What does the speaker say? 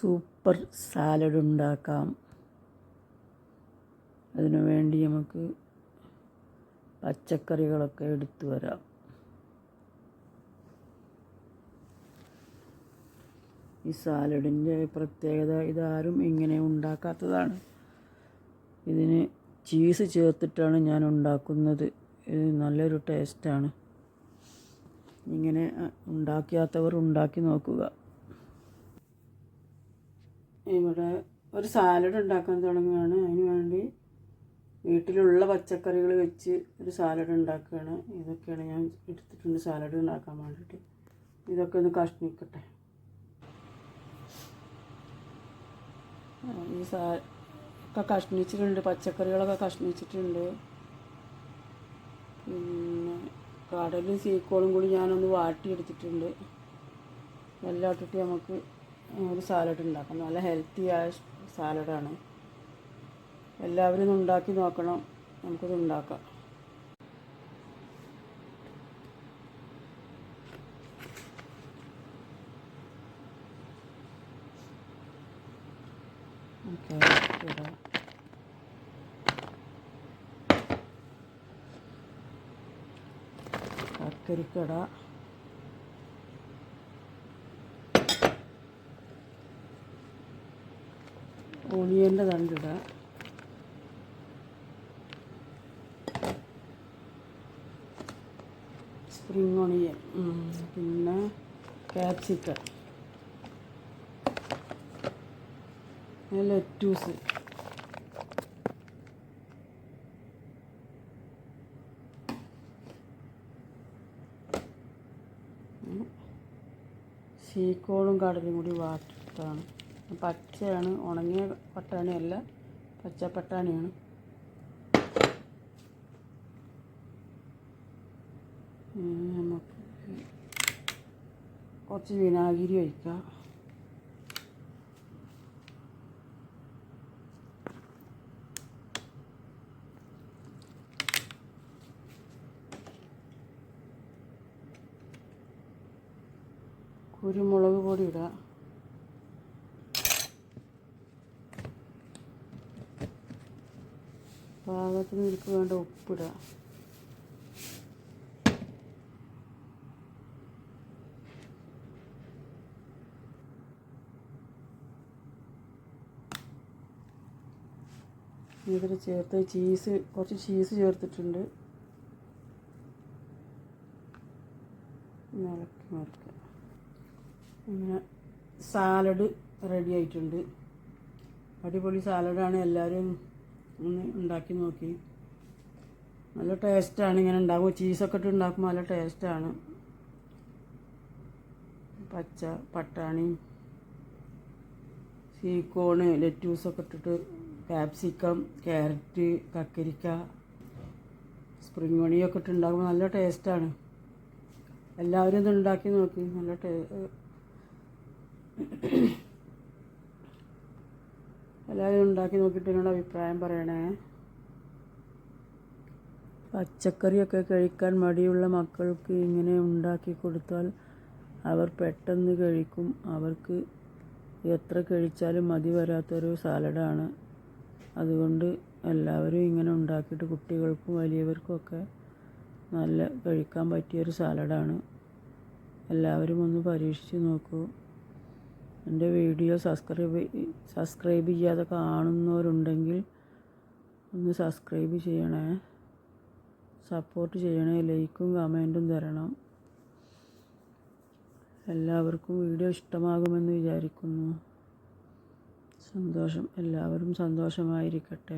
Super salad ഉണ്ടാക്കാം. അതിനു വേണ്ടി നമുക്ക് പച്ചക്കറികളൊക്കെ എടുത്തു വരാം. ഈ സാലഡിന്റെ പ്രത്യേകത ഇതാരും ഇങ്ങനെ ഉണ്ടാക്കാത്തതാണ്. ഇതിന് ചീസ് ചേർത്തിട്ടാണ് ഞാൻ ഉണ്ടാക്കുന്നത്. ഇത് നല്ലൊരു ടേസ്റ്റാണ്. ഇങ്ങനെ ഉണ്ടാക്കിയാത്തവർ ഉണ്ടാക്കി നോക്കുക. ഇവിടെ ഒരു സാലഡ് ഉണ്ടാക്കാൻ തുടങ്ങുകയാണ്. അതിന് വേണ്ടി വീട്ടിലുള്ള പച്ചക്കറികൾ വെച്ച് ഒരു സാലഡ് ഉണ്ടാക്കുകയാണ്. ഇതൊക്കെയാണ് ഞാൻ എടുത്തിട്ടുണ്ട് സാലഡ് ഉണ്ടാക്കാൻ വേണ്ടിയിട്ട്. ഇതൊക്കെ ഒന്ന് കഷ്ണിക്കട്ടെ. ഈ സാ ഒക്കെ കഷ്ണിച്ചിട്ടുണ്ട്. പച്ചക്കറികളൊക്കെ കഷ്ണിച്ചിട്ടുണ്ട്. പിന്നെ കടലും സീക്കോളും കൂടി ഞാനൊന്ന് വാട്ടിയെടുത്തിട്ടുണ്ട്. എല്ലാം ഇട്ടിട്ട് നമുക്ക് ഒരു സാലഡ് ഉണ്ടാക്കണം. നല്ല ഹെൽത്തി ആയ സാലഡാണ് എല്ലാവരും ഉണ്ടാക്കി നോക്കണം. നമുക്കിത് ഉണ്ടാക്കാം. കക്കരിക്കട. ഒണിയന്റെ തണ്ടിടുക സ്പ്രിങ് ഓണിയൻ പിന്നെ ക്യാപ്സിക്കം ലെറ്റൂസ് ശീക്കോളും കടലും കൂടി വാട്ടിയിട്ടാണ് പച്ചയാണ് ഉണങ്ങിയ പട്ടാണിയല്ല പച്ച പട്ടാണിയാണ് നമുക്ക് കുറച്ച് വിനാഗിരി ഒഴിക്കാം. കുരുമുളക് പൊടി ഇടാം. പാകത്തിന് ഇതിലേക്ക് വേണ്ട ഉപ്പിടുക ഇതിൽ ചേർത്ത് ചീസ് കുറച്ച് ചീസ് ചേർത്തിട്ടുണ്ട്. ഇളക്കി അങ്ങനെ സാലഡ് റെഡി ആയിട്ടുണ്ട്. അടിപൊളി സാലഡാണ് എല്ലാവരും ഒന്ന് ഉണ്ടാക്കി നോക്കി. നല്ല ടേസ്റ്റാണ് ഇങ്ങനെ ഉണ്ടാകുമ്പോൾ ചീസൊക്കെ ഇട്ട് ഉണ്ടാക്കുമ്പോൾ നല്ല ടേസ്റ്റാണ് പച്ച പട്ടാണി സീക്കോണ് ലെറ്റൂസൊക്കെ ഇട്ടിട്ട് ക്യാപ്സിക്കം ക്യാരറ്റ് കക്കരിക്ക സ്പ്രിങ് മണിയൊക്കെ ഇട്ട് ഉണ്ടാക്കുമ്പോൾ നല്ല ടേസ്റ്റാണ് എല്ലാവരും ഇത് ഉണ്ടാക്കി നോക്കി. നല്ല ടേ എല്ലാവരും ഉണ്ടാക്കി നോക്കിയിട്ട് നിങ്ങളുടെ അഭിപ്രായം പറയണേ. പച്ചക്കറിയൊക്കെ കഴിക്കാൻ മടിയുള്ള മക്കൾക്ക് ഇങ്ങനെ ഉണ്ടാക്കി കൊടുത്താൽ അവർ പെട്ടെന്ന് കഴിക്കും. അവർക്ക് എത്ര കഴിച്ചാലും മതി വരാത്തൊരു സാലഡാണ്. അതുകൊണ്ട് എല്ലാവരും ഇങ്ങനെ ഉണ്ടാക്കിയിട്ട് കുട്ടികൾക്കും വലിയവർക്കുമൊക്കെ നല്ല കഴിക്കാൻ പറ്റിയൊരു സാലഡാണ്. എല്ലാവരും ഒന്ന് പരീക്ഷിച്ച് നോക്കൂ. എന്റെ വീഡിയോ സബ്സ്ക്രൈബ് സബ്സ്ക്രൈബ് ചെയ്യാതെ കാണുന്നവരുണ്ടെങ്കിൽ ഒന്ന് സബ്സ്ക്രൈബ് ചെയ്യണേ. സപ്പോർട്ട് ചെയ്യണേ. ലൈക്കും കമന്റും തരണം. എല്ലാവർക്കും വീഡിയോ ഇഷ്ടമാകുമെന്ന് വിചാരിക്കുന്നു. സന്തോഷം. എല്ലാവരും സന്തോഷമായിരിക്കട്ടെ.